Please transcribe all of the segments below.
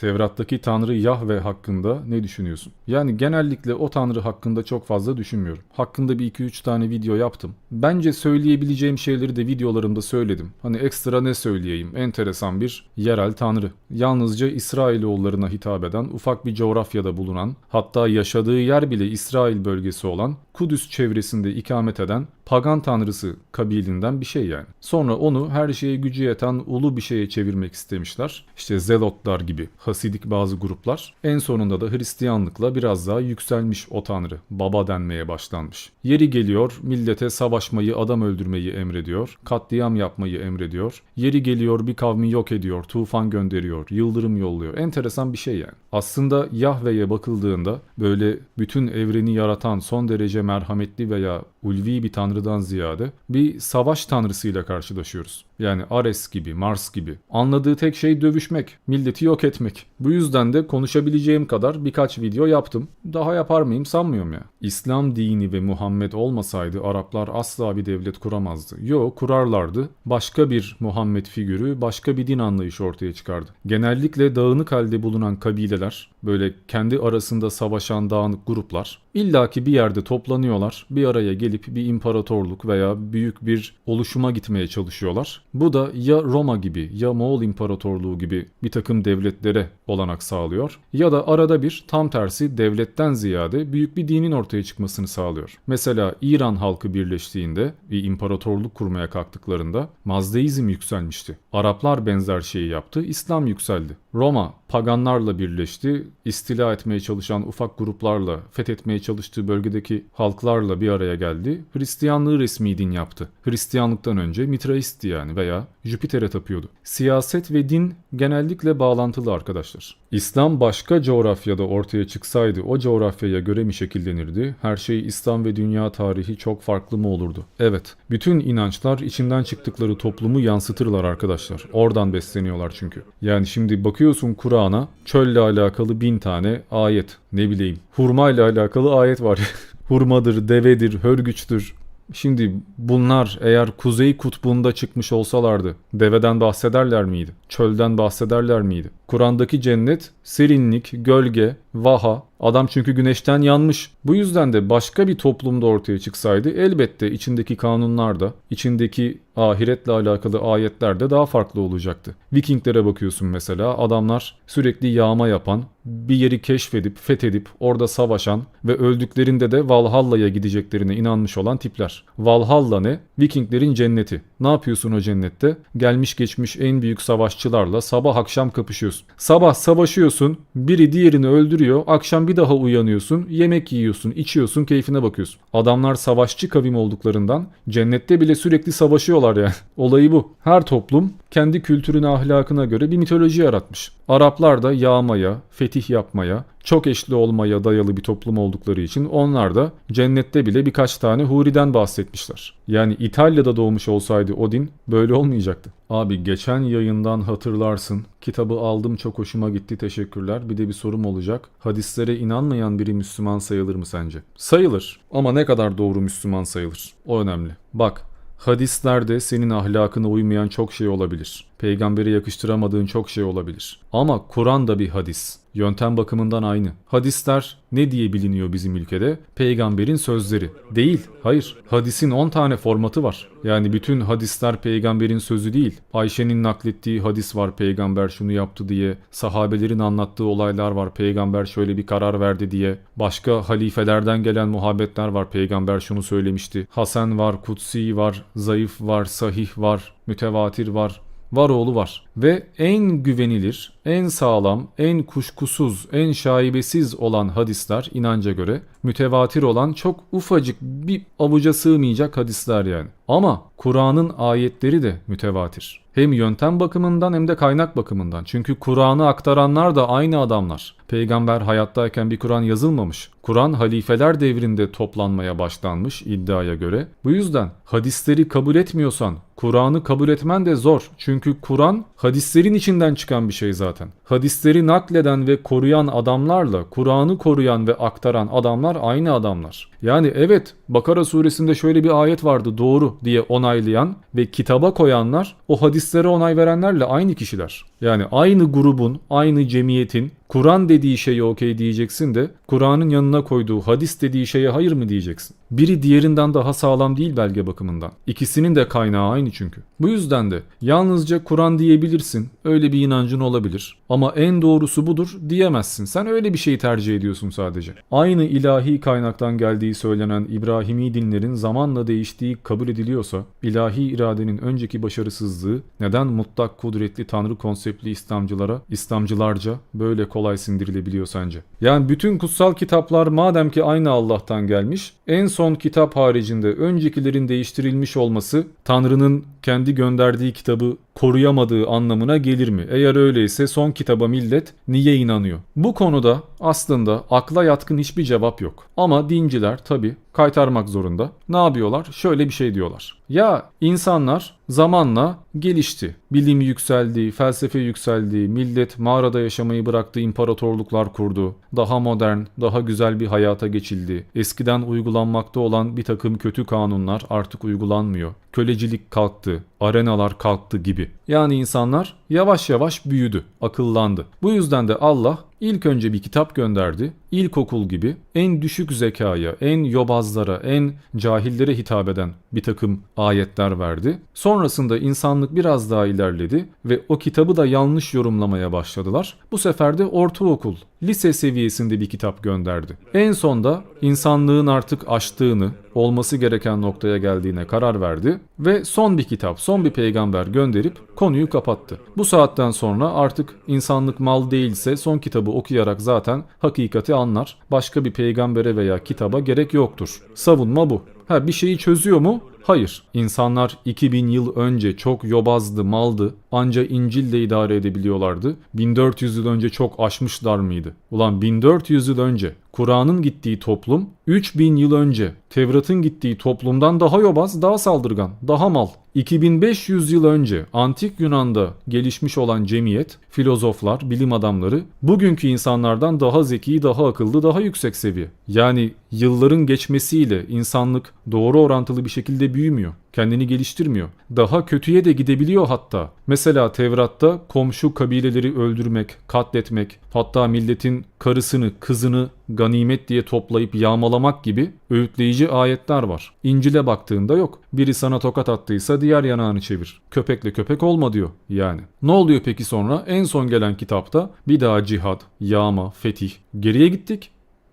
Tevrat'taki Tanrı Yahve hakkında ne düşünüyorsun? Yani genellikle o Tanrı hakkında çok fazla düşünmüyorum. Hakkında bir 2-3 tane video yaptım. Bence söyleyebileceğim şeyleri de videolarımda söyledim. Hani ekstra ne söyleyeyim? Enteresan bir yerel Tanrı. Yalnızca İsrailoğullarına hitap eden, ufak bir coğrafyada bulunan, hatta yaşadığı yer bile İsrail bölgesi olan, Kudüs çevresinde ikamet eden pagan tanrısı kabilinden bir şey yani. Sonra onu her şeye gücü yeten ulu bir şeye çevirmek istemişler. İşte zelotlar gibi hasidik bazı gruplar. En sonunda da Hristiyanlıkla biraz daha yükselmiş o tanrı. Baba denmeye başlanmış. Yeri geliyor millete savaşmayı, adam öldürmeyi emrediyor. Katliam yapmayı emrediyor. Yeri geliyor bir kavmi yok ediyor, tufan gönderiyor, yıldırım yolluyor. Enteresan bir şey yani. Aslında Yahve'ye bakıldığında böyle bütün evreni yaratan son derece merhametli veya ulvi bir tanrıdan ziyade bir savaş tanrısıyla karşılaşıyoruz. Yani Ares gibi, Mars gibi. Anladığı tek şey dövüşmek, milleti yok etmek. Bu yüzden de konuşabileceğim kadar birkaç video yaptım. Daha yapar mıyım sanmıyorum ya. İslam dini ve Muhammed olmasaydı Araplar asla bir devlet kuramazdı. Yo kurarlardı. Başka bir Muhammed figürü, başka bir din anlayışı ortaya çıkardı. Genellikle dağınık halde bulunan kabileler, böyle kendi arasında savaşan dağınık gruplar illaki bir yerde toplanıyorlar. Bir araya gelip bir imparatorluk veya büyük bir oluşuma gitmeye çalışıyorlar. Bu da ya Roma gibi ya Moğol İmparatorluğu gibi bir takım devletlere olanak sağlıyor ya da arada bir tam tersi devletten ziyade büyük bir dinin ortaya çıkmasını sağlıyor. Mesela İran halkı birleştiğinde bir imparatorluk kurmaya kalktıklarında Mazdeizm yükselmişti. Araplar benzer şeyi yaptı, İslam yükseldi. Roma paganlarla birleşti, istila etmeye çalışan ufak gruplarla, fethetmeye çalıştığı bölgedeki halklarla bir araya geldi. Hristiyanlığı resmi din yaptı. Hristiyanlıktan önce Mitraistti yani veya Jüpiter'e tapıyordu. Siyaset ve din genellikle bağlantılı arkadaşlar. İslam başka coğrafyada ortaya çıksaydı o coğrafyaya göre mi şekillenirdi? Her şey İslam ve dünya tarihi çok farklı mı olurdu? Evet, bütün inançlar içinden çıktıkları toplumu yansıtırlar arkadaşlar. Oradan besleniyorlar çünkü. Yani şimdi bakıyorsun Kur'an'a çölle alakalı bin tane ayet. Ne bileyim hurma ile alakalı ayet var. Hurmadır, devedir, hörgüçtür, Şimdi bunlar eğer Kuzey Kutbu'nda çıkmış olsalardı deveden bahsederler miydi? Çölden bahsederler miydi? Kur'an'daki cennet serinlik, gölge, vaha. Adam çünkü güneşten yanmış. Bu yüzden de başka bir toplumda ortaya çıksaydı elbette içindeki kanunlar da, içindeki ahiretle alakalı ayetler de daha farklı olacaktı. Vikinglere bakıyorsun mesela adamlar sürekli yağma yapan, bir yeri keşfedip, fethedip, orada savaşan ve öldüklerinde de Valhalla'ya gideceklerine inanmış olan tipler. Valhalla ne? Vikinglerin cenneti. Ne yapıyorsun o cennette? Gelmiş geçmiş en büyük savaşçılarla sabah akşam kapışıyorsun. Sabah savaşıyorsun, biri diğerini öldürüyor, akşam bir daha uyanıyorsun, yemek yiyorsun, içiyorsun, keyfine bakıyorsun. Adamlar savaşçı kavim olduklarından cennette bile sürekli savaşıyorlar yani. Olayı bu. Her toplum kendi kültürüne, ahlakına göre bir mitoloji yaratmış. Araplar da yağmaya, fetih yapmaya, çok eşli olmaya dayalı bir toplum oldukları için onlar da cennette bile birkaç tane huriden bahsetmişler. Yani İtalya'da doğmuş olsaydı Odin böyle olmayacaktı. Abi geçen yayından hatırlarsın. Kitabı aldım çok hoşuma gitti teşekkürler. Bir de bir sorum olacak. Hadislere inanmayan biri Müslüman sayılır mı sence? Sayılır ama ne kadar doğru Müslüman sayılır? O önemli. Bak Hadislerde senin ahlakına uymayan çok şey olabilir. Peygambere yakıştıramadığın çok şey olabilir. Ama Kur'an da bir hadis. Yöntem bakımından aynı. Hadisler ne diye biliniyor bizim ülkede? Peygamberin sözleri. Değil, hayır. Hadisin 10 tane formatı var. Yani bütün hadisler peygamberin sözü değil. Ayşe'nin naklettiği hadis var peygamber şunu yaptı diye. Sahabelerin anlattığı olaylar var peygamber şöyle bir karar verdi diye. Başka halifelerden gelen muhabbetler var peygamber şunu söylemişti. Hasan var, kutsi var, zayıf var, sahih var, mütevatir var var oğlu var. Ve en güvenilir, en sağlam, en kuşkusuz, en şaibesiz olan hadisler inanca göre mütevatir olan çok ufacık bir avuca sığmayacak hadisler yani. Ama Kur'an'ın ayetleri de mütevatir. Hem yöntem bakımından hem de kaynak bakımından. Çünkü Kur'an'ı aktaranlar da aynı adamlar. Peygamber hayattayken bir Kur'an yazılmamış. Kur'an halifeler devrinde toplanmaya başlanmış iddiaya göre. Bu yüzden hadisleri kabul etmiyorsan Kur'an'ı kabul etmen de zor. Çünkü Kur'an hadislerin içinden çıkan bir şey zaten. Hadisleri nakleden ve koruyan adamlarla Kur'an'ı koruyan ve aktaran adamlar aynı adamlar. Yani evet Bakara suresinde şöyle bir ayet vardı doğru diye onaylayan ve kitaba koyanlar o hadislere onay verenlerle aynı kişiler. Yani aynı grubun, aynı cemiyetin Kur'an dediği şeye okey diyeceksin de Kur'an'ın yanına koyduğu hadis dediği şeye hayır mı diyeceksin? Biri diğerinden daha sağlam değil belge bakımından. İkisinin de kaynağı aynı çünkü. Bu yüzden de yalnızca Kur'an diyebilirsin. Öyle bir inancın olabilir. Ama en doğrusu budur diyemezsin. Sen öyle bir şeyi tercih ediyorsun sadece. Aynı ilahi kaynaktan geldiği söylenen İbrahimi dinlerin zamanla değiştiği kabul ediliyorsa, ilahi iradenin önceki başarısızlığı neden mutlak kudretli tanrı konseptli İslamcılara, İslamcılarca böyle kolay sindirilebiliyor sence? Yani bütün kutsal kitaplar madem ki aynı Allah'tan gelmiş, en son kitap haricinde öncekilerin değiştirilmiş olması Tanrı'nın kendi gönderdiği kitabı koruyamadığı anlamına gelir mi? Eğer öyleyse son kitaba millet niye inanıyor? Bu konuda aslında akla yatkın hiçbir cevap yok. Ama dinciler tabi kaytarmak zorunda. Ne yapıyorlar? Şöyle bir şey diyorlar. Ya insanlar zamanla gelişti. Bilim yükseldi, felsefe yükseldi, millet mağarada yaşamayı bıraktı, imparatorluklar kurdu. Daha modern, daha güzel bir hayata geçildi. Eskiden uygulanmakta olan bir takım kötü kanunlar artık uygulanmıyor. Kölecilik kalktı, arenalar kalktı gibi. Yani insanlar yavaş yavaş büyüdü, akıllandı. Bu yüzden de Allah ilk önce bir kitap gönderdi. İlkokul gibi en düşük zekaya, en yobazlara, en cahillere hitap eden bir takım ayetler verdi. Sonrasında insanlık biraz daha ilerledi ve o kitabı da yanlış yorumlamaya başladılar. Bu sefer de ortaokul, lise seviyesinde bir kitap gönderdi. En sonda insanlığın artık aştığını, olması gereken noktaya geldiğine karar verdi ve son bir kitap, son bir peygamber gönderip konuyu kapattı. Bu saatten sonra artık insanlık mal değilse son kitabı okuyarak zaten hakikati anlar. Başka bir peygambere veya kitaba gerek yoktur. Savunma bu. Ha bir şeyi çözüyor mu? Hayır. İnsanlar 2000 yıl önce çok yobazdı, maldı. Anca İncil'le idare edebiliyorlardı. 1400 yıl önce çok aşmışlar mıydı? Ulan 1400 yıl önce Kur'an'ın gittiği toplum 3000 yıl önce Tevrat'ın gittiği toplumdan daha yobaz, daha saldırgan, daha mal. 2500 yıl önce antik Yunan'da gelişmiş olan cemiyet, filozoflar, bilim adamları bugünkü insanlardan daha zeki, daha akıllı, daha yüksek seviye. Yani yılların geçmesiyle insanlık doğru orantılı bir şekilde büyümüyor. Kendini geliştirmiyor. Daha kötüye de gidebiliyor hatta. Mesela Tevrat'ta komşu kabileleri öldürmek, katletmek, hatta milletin karısını, kızını ganimet diye toplayıp yağmalamak gibi öğütleyici ayetler var. İncil'e baktığında yok. Biri sana tokat attıysa diğer yanağını çevir. Köpekle köpek olma diyor yani. Ne oluyor peki sonra? En son gelen kitapta bir daha cihad, yağma, fetih. Geriye gittik.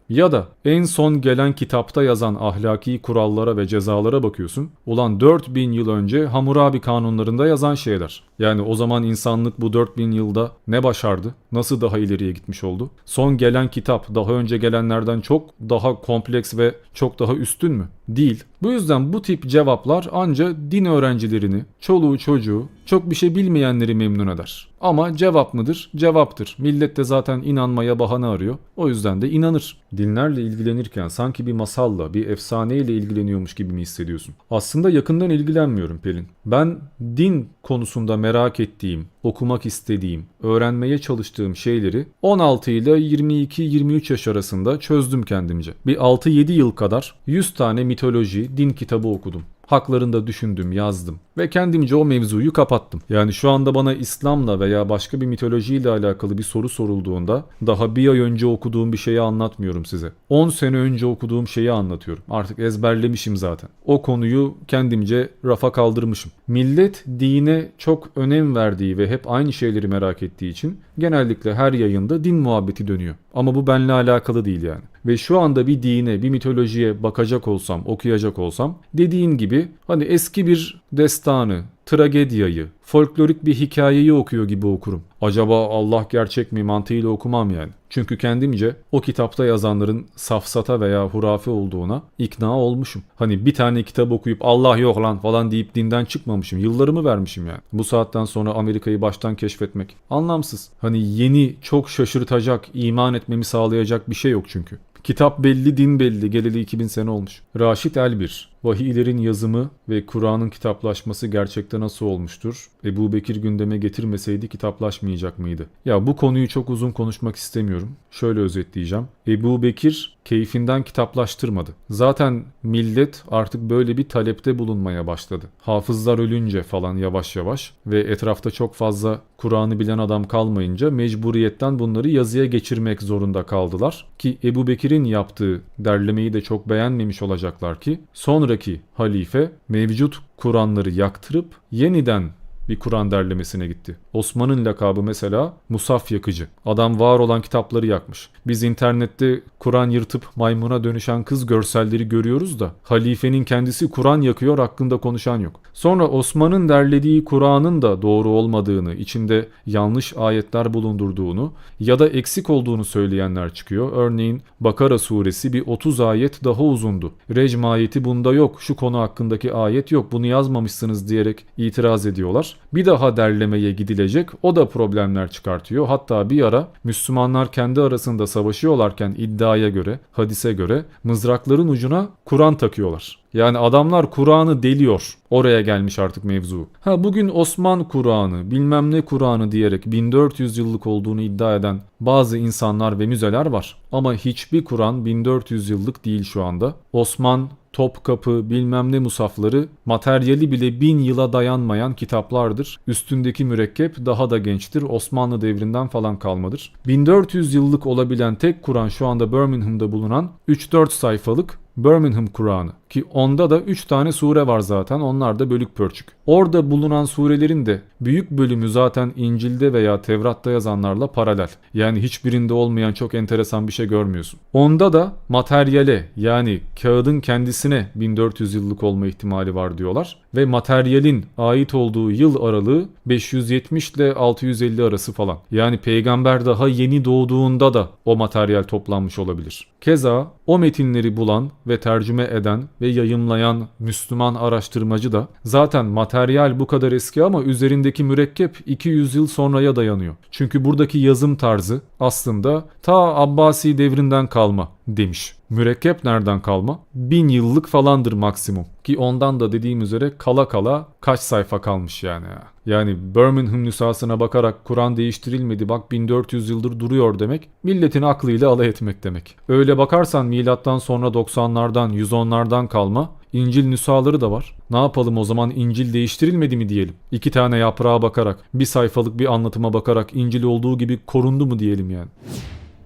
Ya da en son gelen kitapta yazan ahlaki kurallara ve cezalara bakıyorsun. Ulan 4000 yıl önce Hammurabi kanunlarında yazan şeyler. Yani o zaman insanlık bu 4000 yılda ne başardı? Nasıl daha ileriye gitmiş oldu? Son gelen kitap daha önce gelenlerden çok daha kompleks ve çok daha üstün mü? Değil. Bu yüzden bu tip cevaplar anca din öğrencilerini, çoluğu çocuğu, çok bir şey bilmeyenleri memnun eder. Ama cevap mıdır? Cevaptır. Millet de zaten inanmaya bahane arıyor. O yüzden de inanır. Dinlerle ilgilenirken sanki bir masalla, bir efsaneyle ilgileniyormuş gibi mi hissediyorsun? Aslında yakından ilgilenmiyorum Pelin. Ben din konusunda merak ettiğim, okumak istediğim, öğrenmeye çalıştığım şeyleri 16 ile 22-23 yaş arasında çözdüm kendimce. Bir 6-7 yıl kadar 100 tane mitoloji, din kitabı okudum. Haklarında düşündüm, yazdım ve kendimce o mevzuyu kapattım. Yani şu anda bana İslam'la veya başka bir mitolojiyle alakalı bir soru sorulduğunda daha bir ay önce okuduğum bir şeyi anlatmıyorum size. 10 sene önce okuduğum şeyi anlatıyorum. Artık ezberlemişim zaten. O konuyu kendimce rafa kaldırmışım. Millet dine çok önem verdiği ve hep aynı şeyleri merak ettiği için genellikle her yayında din muhabbeti dönüyor. Ama bu benimle alakalı değil yani. Ve şu anda bir dine, bir mitolojiye bakacak olsam, okuyacak olsam dediğin gibi hani eski bir destanı, tragediyayı, folklorik bir hikayeyi okuyor gibi okurum. Acaba Allah gerçek mi mantığıyla okumam yani. Çünkü kendimce o kitapta yazanların safsata veya hurafe olduğuna ikna olmuşum. Hani bir tane kitap okuyup Allah yok lan falan deyip dinden çıkmamışım. Yıllarımı vermişim yani. Bu saatten sonra Amerika'yı baştan keşfetmek anlamsız. Hani yeni, çok şaşırtacak, iman etmemi sağlayacak bir şey yok çünkü. Kitap belli, din belli. Geleli 2000 sene olmuş. Raşit Elbir, Vahiylerin yazımı ve Kur'an'ın kitaplaşması gerçekten nasıl olmuştur? Ebu Bekir gündeme getirmeseydi kitaplaşmayacak mıydı? Ya bu konuyu çok uzun konuşmak istemiyorum. Şöyle özetleyeceğim. Ebu Bekir keyfinden kitaplaştırmadı. Zaten millet artık böyle bir talepte bulunmaya başladı. Hafızlar ölünce falan yavaş yavaş ve etrafta çok fazla Kur'an'ı bilen adam kalmayınca mecburiyetten bunları yazıya geçirmek zorunda kaldılar. Ki Ebu Bekir'in yaptığı derlemeyi de çok beğenmemiş olacaklar ki sonraki halife mevcut Kur'anları yaktırıp yeniden bir Kur'an derlemesine gitti. Osman'ın lakabı mesela Musaf yakıcı. Adam var olan kitapları yakmış. Biz internette Kur'an yırtıp maymuna dönüşen kız görselleri görüyoruz da halifenin kendisi Kur'an yakıyor hakkında konuşan yok. Sonra Osman'ın derlediği Kur'an'ın da doğru olmadığını, içinde yanlış ayetler bulundurduğunu ya da eksik olduğunu söyleyenler çıkıyor. Örneğin Bakara suresi bir 30 ayet daha uzundu. Recm ayeti bunda yok, şu konu hakkındaki ayet yok, bunu yazmamışsınız diyerek itiraz ediyorlar. Bir daha derlemeye gidilecek, o da problemler çıkartıyor. Hatta bir ara Müslümanlar kendi arasında savaşıyorlarken iddiaya göre, hadise göre mızrakların ucuna Kur'an takıyorlar. Yani adamlar Kur'an'ı deliyor. Oraya gelmiş artık mevzu. Ha bugün Osman Kur'an'ı, bilmem ne Kur'an'ı diyerek 1400 yıllık olduğunu iddia eden bazı insanlar ve müzeler var. Ama hiçbir Kur'an 1400 yıllık değil şu anda. Osman Topkapı bilmem ne musafları materyali bile bin yıla dayanmayan kitaplardır. Üstündeki mürekkep daha da gençtir. Osmanlı devrinden falan kalmadır. 1400 yıllık olabilen tek Kur'an şu anda Birmingham'da bulunan 3-4 sayfalık Birmingham Kur'an'ı ki onda da 3 tane sure var zaten onlar da bölük pörçük. Orada bulunan surelerin de büyük bölümü zaten İncil'de veya Tevrat'ta yazanlarla paralel. Yani hiçbirinde olmayan çok enteresan bir şey görmüyorsun. Onda da materyale yani kağıdın kendisine 1400 yıllık olma ihtimali var diyorlar. Ve materyalin ait olduğu yıl aralığı 570 ile 650 arası falan. Yani peygamber daha yeni doğduğunda da o materyal toplanmış olabilir. Keza o metinleri bulan ve tercüme eden ve yayımlayan Müslüman araştırmacı da zaten materyal bu kadar eski ama üzerindeki mürekkep 200 yıl sonraya dayanıyor. Çünkü buradaki yazım tarzı aslında ta Abbasi devrinden kalma demiş. Mürekkep nereden kalma? Bin yıllık falandır maksimum. Ki ondan da dediğim üzere kala kala kaç sayfa kalmış yani. Yani Birmingham nüshasına bakarak Kur'an değiştirilmedi bak 1400 yıldır duruyor demek milletin aklıyla alay etmek demek. Öyle bakarsan milattan sonra 90'lardan 110'lardan kalma İncil nüshaları da var. Ne yapalım o zaman İncil değiştirilmedi mi diyelim? İki tane yaprağa bakarak, bir sayfalık bir anlatıma bakarak İncil olduğu gibi korundu mu diyelim yani.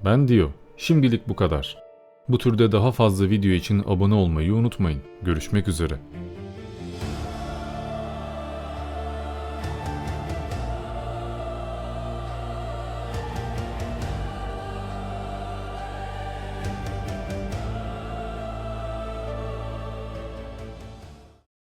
Ben diyor. Şimdilik bu kadar. Bu türde daha fazla video için abone olmayı unutmayın. Görüşmek üzere.